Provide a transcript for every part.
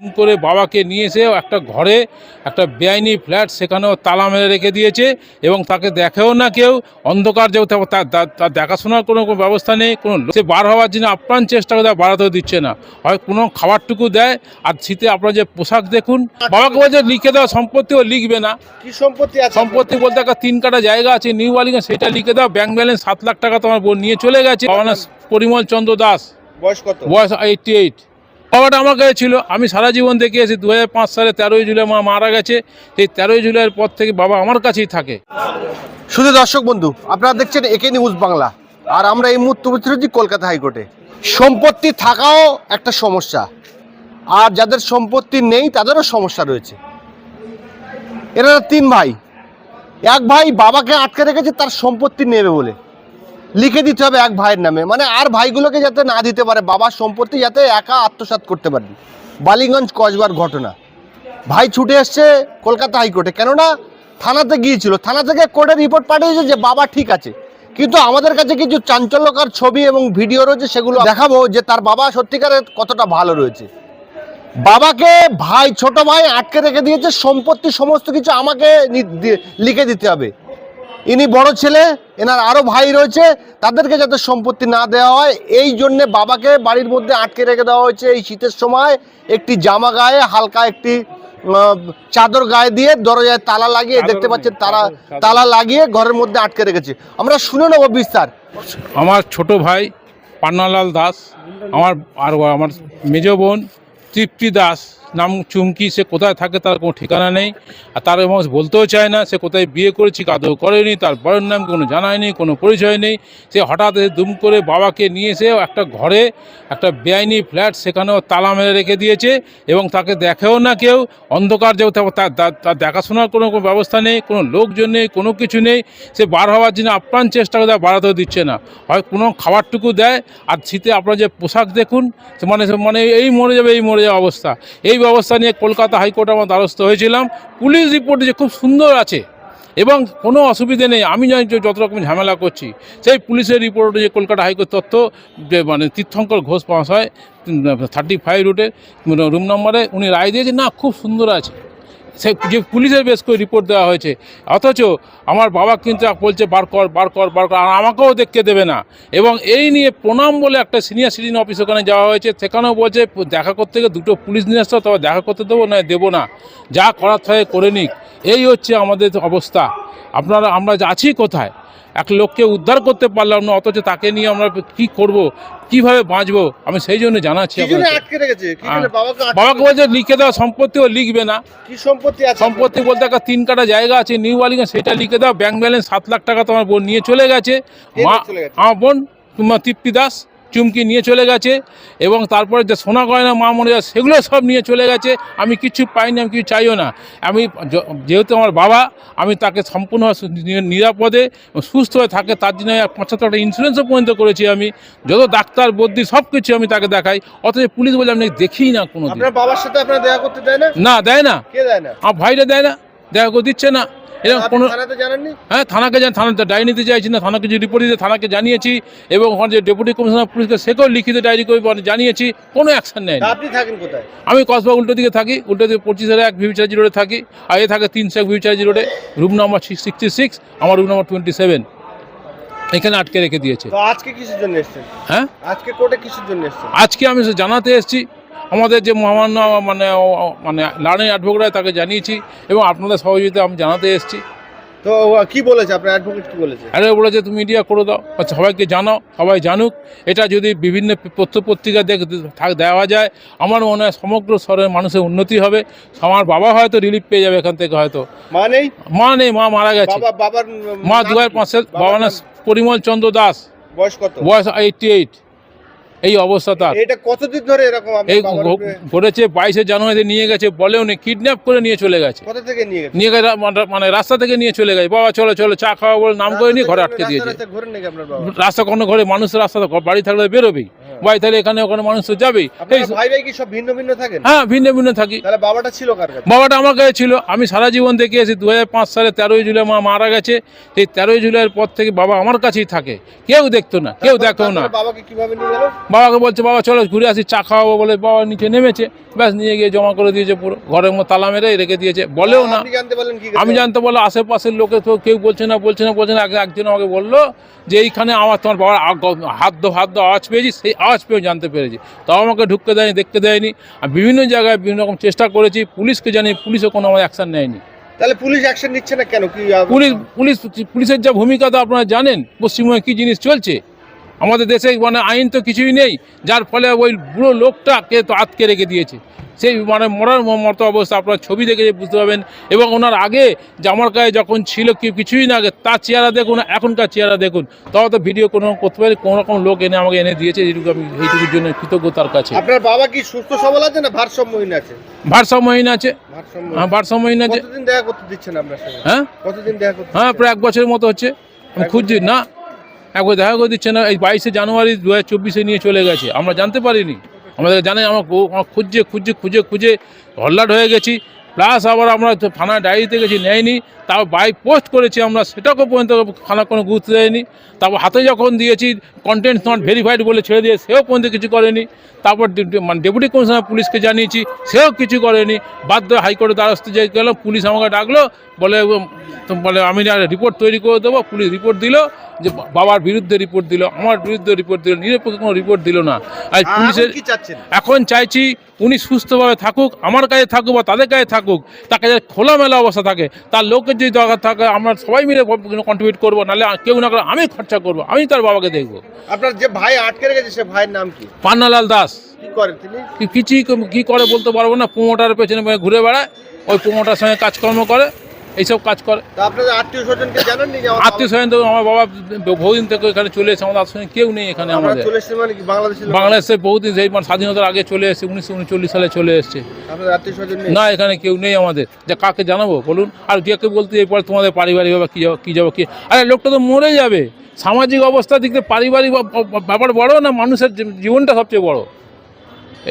করে বাবাকে নিয়ে এসে একটা ঘরে একটা বেআইনি ফ্ল্যাট সেখানেও তালা মেরে রেখে দিয়েছে এবং তাকে দেখেও না কেউ অন্ধকার যেও তার দেখাশোনার কোনো ব্যবস্থা নেই কোনো সে বার হওয়ার জন্য আপ্রাণ চেষ্টা করে বাড়াতেও দিচ্ছে না। হয় কোনো খাবারটুকু দেয় আর শীতে আপনার যে পোশাক দেখুন বাবাকে বলছে লিখে দেওয়া সম্পত্তিও লিখবে না। কি সম্পত্তি সম্পত্তি বলতে একটা তিন কাটা জায়গা আছে নিউ বালিগঞ্জ সেটা লিখে দাও ব্যাংক ব্যালেন্স সাত লাখ টাকা তোমার বোন নিয়ে চলে গেছে। পরিমল চন্দ্র দাস। বয়স কত? বয়স এইটটি এইট বাবাটা আমার কাছে ছিল। আমি সারা জীবন দেখে এসেছি দু সালে তেরোই জুলাই মা মারা গেছে। সেই তেরোই জুলাইয়ের পর থেকে বাবা আমার কাছেই থাকে। শুধু দর্শক বন্ধু, আপনারা দেখছেন একে নিউজ বাংলা। আর আমরা এই মুহূর্তে উপস্থিত কলকাতা হাইকোর্টে। সম্পত্তি থাকাও একটা সমস্যা। আর যাদের সম্পত্তি নেই, তাদেরও সমস্যা রয়েছে। এরা তিন ভাই। এক ভাই বাবাকে আটকে রেখেছে, তার সম্পত্তি নেবে বলে। লিখে দিতে হবে এক ভাইয়ের নামে। মানে আর ভাইগুলোকে যাতে না দিতে পারে, বাবার সম্পত্তি যাতে একা আত্মসাৎ করতে পারে। বালিগঞ্জ কসবার ঘটনা। ভাই ছুটে এসছে কলকাতা হাইকোর্টে। কেননা থানাতে গিয়েছিল। থানা থেকে কোর্টে রিপোর্ট পাঠিয়েছে যে বাবা ঠিক আছে। কিন্তু আমাদের কাছে কিছু চাঞ্চল্যকর ছবি এবং ভিডিও রয়েছে, সেগুলো দেখাবো যে তার বাবা সত্যিকারের কতটা ভালো রয়েছে। বাবাকে ভাই, ছোট ভাই আটকে রেখে দিয়েছে। সম্পত্তি, সমস্ত কিছু আমাকে লিখে দিতে হবে। ইনি বড় ছেলে এনার আরও ভাই রয়েছে তাদেরকে যাতে সম্পত্তি না দেওয়া হয় এই জন্যে বাবাকে বাড়ির মধ্যে আটকে রেখে দেওয়া হয়েছে। এই শীতের সময় একটি জামা গায়ে হালকা একটি চাদর গায়ে দিয়ে দরজায় তালা লাগিয়ে দেখতে পাচ্ছেন তারা তালা লাগিয়ে ঘরের মধ্যে আটকে রেখেছে। আমরা শুনে নেব বিস্তার। আমার ছোট ভাই পান্নালাল দাস আমার আর আমার মেজ বোন তৃপ্তি দাস। নাম চুমকি, সে কোথায় থাকে তার কোনো ঠিকানা নেই। আর তার এবং বলতেও চায় না, সে কোথায় বিয়ে করেছি কাদৌ করেনি, তার বরের নাম কোনো জানায়নি, কোনো পরিচয় নেই। সে হঠাৎ দুম করে বাবাকে নিয়ে এসে একটা ঘরে একটা বেআইনি ফ্ল্যাট সেখানেও তালা মেরে রেখে দিয়েছে এবং তাকে দেখেও না কেউ। অন্ধকার যেও তার, তার- দেখাশোনার কোনো কোনো ব্যবস্থা নেই, কোনো লোকজন নেই, কোনো কিছু নেই। সে বার হওয়ার জন্য আপ্রাণ চেষ্টা করে বাড়াতেও দিচ্ছে না। হয় কোনো খাবারটুকু দেয়, আর শীতে আপনার যে পোশাক দেখুন মানে মানে এই মরে যাবে, এই মরে যাওয়া অবস্থা। এই ব্যবস্থা নিয়ে কলকাতা হাইকোর্টে আমার দ্বারস্থ হয়েছিলাম। পুলিশ রিপোর্ট যে খুব সুন্দর আছে এবং কোনো অসুবিধে নেই, আমি জানি যত রকম ঝামেলা করছি, সেই পুলিশের রিপোর্টে যে কলকাতা হাইকোর্ট তথ্য যে মানে তীর্থঙ্কর ঘোষ পাস হয় থার্টি ফাইভ রুটে রুম নম্বরে উনি রায় দিয়েছে না, খুব সুন্দর আছে। সে যে পুলিশের বেশ করে রিপোর্ট দেওয়া হয়েছে। অথচ আমার বাবা কিন্তু বলছে, বার কর বার কর বার কর। আর আমাকেও দেখতে দেবে না। এবং এই নিয়ে প্রণাম বলে একটা সিনিয়র সিটিজেন অফিস ওখানে যাওয়া হয়েছে। সেখানেও বলছে, দেখা করতে গিয়ে দুটো পুলিশ নিয়ে আসতো তবে দেখা করতে দেবো না দেবো না। যা করার থাকে করে নিক। এই হচ্ছে আমাদের অবস্থা। আপনারা, আমরা আছি কোথায়? এক লোককে উদ্ধার করতে পারলাম না অথচ তাকে নিয়ে আমরা কি করব কীভাবে বাঁচবো? আমি সেই জন্য জানাচ্ছি হ্যাঁ। বাবাকে বলছে লিখে দেওয়া সম্পত্তিও লিখবে না। কি সম্পত্তি সম্পত্তি বলতে একটা তিন কাটা জায়গা আছে নিউ বালিগঞ্জ সেটা লিখে দাও ব্যাংক ব্যালেন্স সাত লাখ টাকা তোমার বোন নিয়ে চলে গেছে। মা? আমার বোন তোমার তৃপ্তি দাস চুমকি নিয়ে চলে গেছে এবং তারপরে যে সোনা গয়না মা মনে যায় সেগুলো সব নিয়ে চলে গেছে। আমি কিছু পাইনি আমি কিছু চাইও না। আমি যেহেতু আমার বাবা আমি তাকে সম্পূর্ণ নিরাপদে সুস্থ হয়ে থাকে তার জন্য পঁচাত্তর টাকা ইন্স্যুরেন্সও পর্যন্ত করেছি আমি। যত ডাক্তার বদ্যি সব কিছু আমি তাকে দেখাই। অথচ পুলিশ বলে আমি দেখি না কোনো বাবার সাথে আপনার দেখা করতে দেয় না? না দেয় না। কে দেয় না? আমার ভাইরা দেয় না দেখা করে দিচ্ছে না। এরকম কোনো হ্যাঁ থানাকে জান থানাতে ডায়েরি নিতে চাইছি না থানাকে যে রিপোর্ট দিতে থানাকে জানিয়েছি এবং ওখানে যে ডেপুটি কমিশনার পুলিশকে সেকেও লিখিত ডায়েরি করে মানে জানিয়েছি কোনো অ্যাকশন নেয় তা আপনি থাকেন কোথায়? আমি কসবা উল্টো দিকে থাকি উল্টো দিকে পঁচিশ হাজার এক ভিউচার্জি রোডে থাকি আর এ থাকে তিনশো এক ভিউচার্জি রোডে রুম নাম্বার সিক্সটি সিক্স আমার রুম নাম্বার টোয়েন্টি সেভেন এখানে আটকে রেখে দিয়েছে। আজকে কিসের জন্য এসেছেন? হ্যাঁ? আজকে কোর্টে কিসের জন্য এসেছেন? আজকে আমি জানাতে এসেছি আমাদের যে মহামান্য মানে মানে লার্নিং অ্যাডভোকেট তাকে জানিয়েছি এবং আপনাদের সহযোগিতা আমি জানাতে এসেছি। তো কি বলেছে? আপনার অ্যাডভোকেট কি বলেছে? আরে বলেছে তুমি মিডিয়া করে দাও আচ্ছা সবাইকে জানাও সবাই জানুক। এটা যদি বিভিন্ন পত্র পত্রিকা দেখ থাক দেওয়া যায় আমার মনে হয় সমগ্র স্তরের মানুষের উন্নতি হবে। আমার বাবা হয়তো রিলিফ পেয়ে যাবে এখান থেকে হয়তো। মা নেই? মা নেই মা মারা গেছে। বাবার মা দু হাজার? পাঁচ বাবার বাবা না নাম? পরিমল চন্দ্র দাস। বয়স কত? বয়স এইটটি এইট এই অবস্থা তার। এটা কতদিন ধরে এরকম এই ঘটেছে বাইশে জানুয়ারিতে নিয়ে গেছে বলেও নেই কিডন্যাপ করে নিয়ে চলে গেছে। কোথা থেকে নিয়ে গেছে? নিয়ে গেছে মানে- মানে রাস্তা থেকে নিয়ে চলে গেছে। বাবা চলো চলো চা খাওয়া বলে নাম করে নিয়ে ঘরে আটকে দিয়েছে। রাস্তা কোনো ঘরে মানুষের রাস্তা বাড়ি থাকলে বেরোবেই। ভাই তাহলে এখানে ওখানে মানুষ তো যাবেই। ভাই ভাই কি সব ভিন্ন ভিন্ন থাকেন? হ্যাঁ ভিন্ন ভিন্ন থাকি। তাহলে বাবাটা ছিল কার কাছে? বাবাটা আমার কাছে ছিল। আমি সারা জীবন দেখে এসেছি দু সালে তেরোই জুলাই মা মারা গেছে। সেই তেরোই জুলাইয়ের পর থেকে বাবা আমার কাছেই থাকে। কেউ দেখতো না কেউ দেখো না। বাবাকে কীভাবে নিয়ে গেল? বাবাকে বলছে বাবা চলো ঘুরে আসি চা খাওয়াবো বলে বাবা নিচে নেমেছে। ব্যাস নিয়ে গিয়ে জমা করে দিয়েছে পুরো। ঘরের মতো তালা মেরে রেখে দিয়েছে। বলেও না। আমি জানতে বলল আশেপাশের লোকে তো কেউ বলছে না বলছে না বলছে না। একজন আমাকে বলল যে এইখানে আমার তোমার বাবার হাত দো হাত দো আওয়াজ পেয়েছি সেই আওয়াজ পেয়েও জানতে পেরেছি। তাও আমাকে ঢুকতে দেয়নি দেখতে দেয়নি। আর বিভিন্ন জায়গায় বিভিন্ন রকম চেষ্টা করেছি পুলিশকে জানি পুলিশও কোনো আমার অ্যাকশান নেয়নি। তাহলে পুলিশ অ্যাকশন নিচ্ছে না কেন? কি পুলিশ পুলিশ পুলিশের যা ভূমিকা তো আপনারা জানেন? পশ্চিমবঙ্গে কী জিনিস চলছে? আমাদের দেশে মানে আইন তো কিছুই নেই যার ফলে ওই বুড়ো লোকটাকে তো আটকে রেখে দিয়েছে। সেই মানে মরার মতো অবস্থা আপনার ছবি দেখে বুঝতে পারবেন। এবং ওনার আগে যে আমার গায়ে যখন ছিল কি কিছুই না আগে তার চেহারা দেখুন এখনকার চেহারা দেখুন। তাও তো ভিডিও কোনো করতে পারি কোনো রকম লোক এনে আমাকে এনে দিয়েছে এইটুকু আমি এইটুকুর জন্য কৃতজ্ঞ তার কাছে। আপনার বাবা কি সুস্থ সবল আছে না ভারসাম্যহীন আছে? ভারসাম্যহীন আছে। হ্যাঁ ভারসাম্যহীন আছে। কতদিন দেখা করতে দিচ্ছেন আপনার হ্যাঁ? কতদিন দেখা করতে হ্যাঁ প্রায় এক বছরের মতো হচ্ছে। আমি খুঁজছি না। একবার দেখা করে দিচ্ছে না, এই বাইশে জানুয়ারি দু হাজার চব্বিশে নিয়ে চলে গেছে। আমরা জানতে পারিনি। আমাদের জানে আমার খুঁজে খুঁজে খুঁজে খুঁজে হল্লাট হয়ে গেছি। প্লাস আবার আমরা তো থানায় ডায়েরিতে গেছি নেয়নি। তাও বাই পোস্ট করেছি আমরা সেটাকেও পর্যন্ত থানা কোনো গুরুত্ব দেয়নি। তারপর হাতে যখন দিয়েছি কন্টেন্ট নট ভেরিফাইড বলে ছেড়ে দিয়ে সেও পর্যন্ত কিছু করেনি। তারপর মানে ডেপুটি কমিশনার পুলিশকে জানিয়েছি সেও কিছু করেনি। বাধ্য হাইকোর্টের দ্বারস্থ যে গেলাম পুলিশ আমাকে ডাকলো বলে বলে আমি রিপোর্ট তৈরি করে দেবো। পুলিশ রিপোর্ট দিল যে বাবার বিরুদ্ধে রিপোর্ট দিল আমার বিরুদ্ধে রিপোর্ট দিল নিরপেক্ষ কোনো রিপোর্ট দিল না। আর পুলিশের এখন চাইছি উনি সুস্থভাবে থাকুক আমার কাছে থাকুক বা তাদের কাছে থাকুক তাকে যাতে খোলামেলা অবস্থা থাকে তার লোকের যদি দরকার থাকে আমরা সবাই মিলে কন্ট্রিবিউট করব নাহলে কেউ না করে আমি খরচা করব আমি তার বাবাকে দেখব। আপনার যে ভাই আটকে রেখেছে সে ভাইয়ের নাম কি? পান্নালাল দাস। কি করে তিনি? কি কিছুই কি করে বলতে পারব না প্রোমোটারের পেছনে ঘুরে বেড়ায় ওই প্রোমোটার সঙ্গে কাজকর্ম করে এইসব কাজ করে। আত্মীয় স্বজনকে জানাননি আত্মীয় স্বজন তো আমার বাবা বহুদিন থেকে এখানে চলে এসেছে আমাদের আত্মীয় কেউ নেই এখানে আমাদের। মানে বাংলাদেশে বহুদিন সেই মানে স্বাধীনতার আগে চলে এসেছে উনিশশো উনচল্লিশ সালে চলে এসেছে। না এখানে কেউ নেই আমাদের। যা কাকে জানাব বলুন? আর কে বলতে এরপর তোমাদের পারিবারিক ব্যাপার কী যাব কী যাব কি আরে লোকটা তো মরে যাবে। সামাজিক অবস্থা দিক থেকে পারিবারিক ব্যাপার বড় না? মানুষের জীবনটা সবচেয়ে বড়।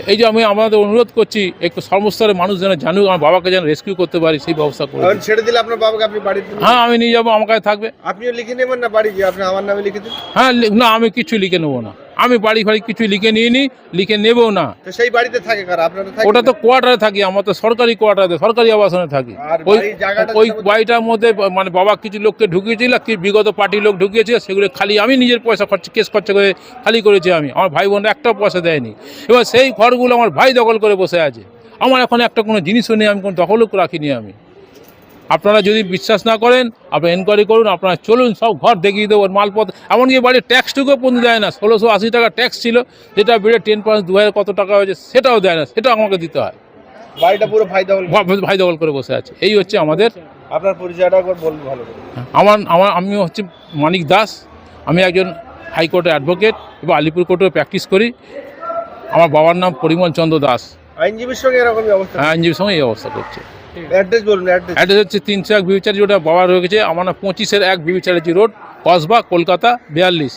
এই যে আমি আমাদের অনুরোধ করছি একটু সর্বস্তরের মানুষ যেন জানুক আমার বাবাকে যেন রেস্কিউ করতে পারি সেই ব্যবস্থা করে ছেড়ে দিলে আপনার বাবাকে আপনি বাড়িতে নিয়ে- হ্যাঁ আমি নিয়ে যাব আমার কাছে থাকবে। আপনিও লিখে নেবেন না বাড়ি গিয়ে? আপনি আমার নামে লিখে দিন। হ্যাঁ না আমি কিছু লিখে নেব না। আমি বাড়ি ফাড়ি কিছু লিখে নিয়ে নিই লিখে নেবও না। সেই বাড়িতে থাকে কারা? আপনারা থাকে ওটা তো কোয়ার্টারে থাকি আমার তো সরকারি কোয়ার্টারে সরকারি আবাসনে থাকি। ওই ওই বাড়িটার মধ্যে মানে বাবা কিছু লোককে ঢুকিয়েছিল কি বিগত পার্টির লোক ঢুকিয়েছে সেগুলো খালি আমি নিজের পয়সা খরচ কেস খরচা করে খালি করেছি আমি। আমার ভাই বোনরা একটা পয়সা দেয়নি। এবার সেই ঘরগুলো আমার ভাই দখল করে বসে আছে। আমার এখন একটা কোনো জিনিসও নেই আমি কোনো দখলও রাখিনি আমি। আপনারা যদি বিশ্বাস না করেন আপনারা এনকোয়ারি করুন আপনারা চলুন সব ঘর দেখিয়ে দেবো মালপত্র। এমনকি বাড়ির ট্যাক্সটুকুও পর্যন্ত দেয় না ষোলোশো আশি টাকা ট্যাক্স ছিল যেটা বেড়ে টেন পার্সেন্ট দু হাজার কত টাকা হয়েছে সেটাও দেয় না সেটাও আমাকে দিতে হয়। বাড়িটা পুরো ভাই দখল ভাই দখল করে বসে আছে। এই হচ্ছে আমাদের আপনার পরিচয়টা একবার বলুন ভালো আমার আমার আমি হচ্ছে মানিক দাস। আমি একজন হাইকোর্টের অ্যাডভোকেট এবং আলিপুর কোর্টে প্র্যাকটিস করি। আমার বাবার নাম পরিমল চন্দ্র দাস। আইনজীবীর সঙ্গে এরকমই অবস্থা। আইনজীবীর সঙ্গে এই অবস্থা করছে। অ্যাড্রেস বলুন অ্যাড্রেস অ্যাড্রেস হচ্ছে তিনশো এক বিবিচারি যেটা বাবার হয়ে গেছে আমার পঁচিশের এক বিবিচারি রোড কসবা কলকাতা বিয়াল্লিশ।